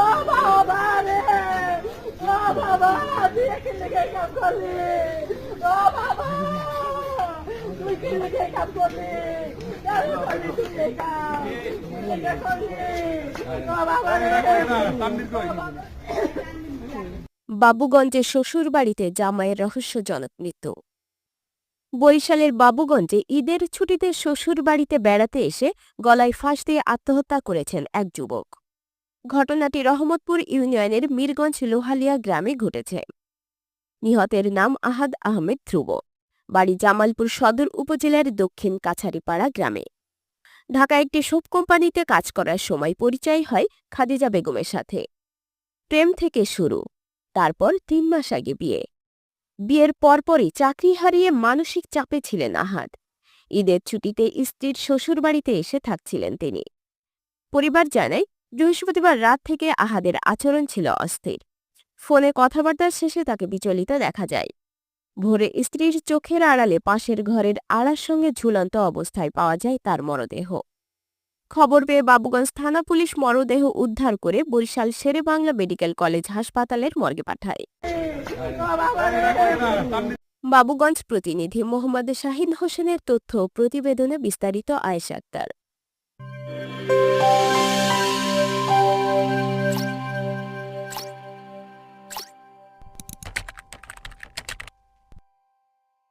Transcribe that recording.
ও বাবা রে ও বাবা তুই কি কাম করলি ও বাবা তুই কি কাম করলি বাবুগঞ্জে শ্বশুর বাড়িতে জামাইয়ের রহস্যজনক মৃত্যু। বরিশালের বাবুগঞ্জে ঈদের ছুটিতে শ্বশুর বাড়িতে বেড়াতে এসে গলায় ফাঁস দিয়ে আত্মহত্যা করেছেন এক যুবক। ঘটনাটি রহমতপুর ইউনিয়নের মিরগঞ্জ লোহালিয়া গ্রামে ঘটেছে। নিহতের নাম আহাদ আহমেদ ধ্রুব। বাড়ি জামালপুর সদর উপজেলার দক্ষিণ কাছারিপাড়া গ্রামে। ঢাকা একটি সোপ কোম্পানিতে কাজ করার সময় পরিচয় হয় খাদিজা বেগমের সাথে। প্রেম থেকে শুরু, তারপর তিন মাস আগে বিয়ে। বিয়ের পরপরই চাকরি হারিয়ে মানসিক চাপে ছিলেন আহাদ। ঈদের ছুটিতে স্ত্রীর শ্বশুরবাড়িতে এসে থাকছিলেন তিনি। পরিবার জানায় বৃহস্পতিবার রাত থেকে আহাদের আচরণ ছিল অস্থির। ফোনে কথাবার্তার শেষে তাকে বিচলিত দেখা যায়। ভোরে স্ত্রীর চোখের আড়ালে পাশের ঘরের আড়ার সঙ্গে ঝুলন্ত অবস্থায় পাওয়া যায় তার মরদেহ। খবর পেয়ে বাবুগঞ্জ থানা পুলিশ মরদেহ উদ্ধার করে বরিশাল শেরে বাংলা মেডিকেল কলেজ হাসপাতালের মর্গে পাঠায়। বাবুগঞ্জ প্রতিনিধি মোহাম্মদ শাহিন হোসেনের তথ্য প্রতিবেদনে বিস্তারিত আয়েশা আক্তার।